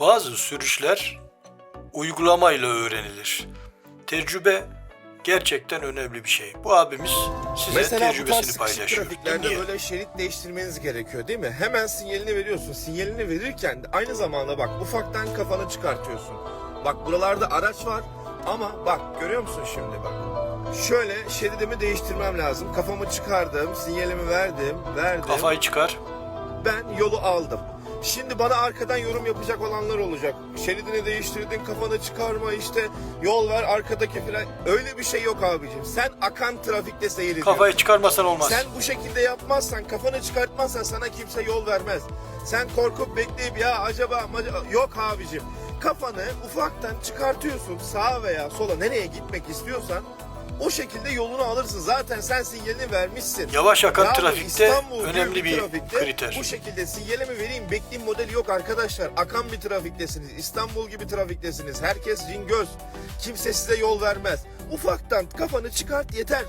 Bazı sürüşler uygulamayla öğrenilir. Tecrübe gerçekten önemli bir şey. Bu abimiz size Mesela bu tarz tecrübesini sıkışık paylaşıyor. trafiklerde Dinleyelim. böyle şerit değiştirmeniz gerekiyor değil mi? Hemen sinyalini veriyorsun. Sinyalini verirken de aynı zamanda bak ufaktan kafanı çıkartıyorsun. Bak buralarda araç var ama bak görüyor musun şimdi bak. Şöyle şeridimi değiştirmem lazım. Kafamı çıkardım, sinyalimi verdim, verdim. Kafayı çıkar. Ben yolu aldım. Şimdi bana arkadan yorum yapacak olanlar olacak. Şeridini değiştirdin, kafanı çıkarma işte yol ver arkadaki falan. Öyle bir şey yok abicim. Sen akan trafikte seyrediyorsun. Kafayı çıkarmasan olmaz. Sen bu şekilde yapmazsan, kafanı çıkartmazsan sana kimse yol vermez. Sen korkup bekleyip ya acaba yok abicim. Kafanı ufaktan çıkartıyorsun sağa veya sola nereye gitmek istiyorsan o şekilde yolunu alırsın. Zaten sen sinyalini vermişsin. Yavaş akan Ya trafikte İstanbul önemli bir trafikte kriter. Bu şekilde sinyalimi vereyim bekleyeyim modeli yok arkadaşlar. Akan bir trafiktesiniz. İstanbul gibi trafiktesiniz. Herkes cingöz. Kimse size yol vermez. Ufaktan kafanı çıkart yeter.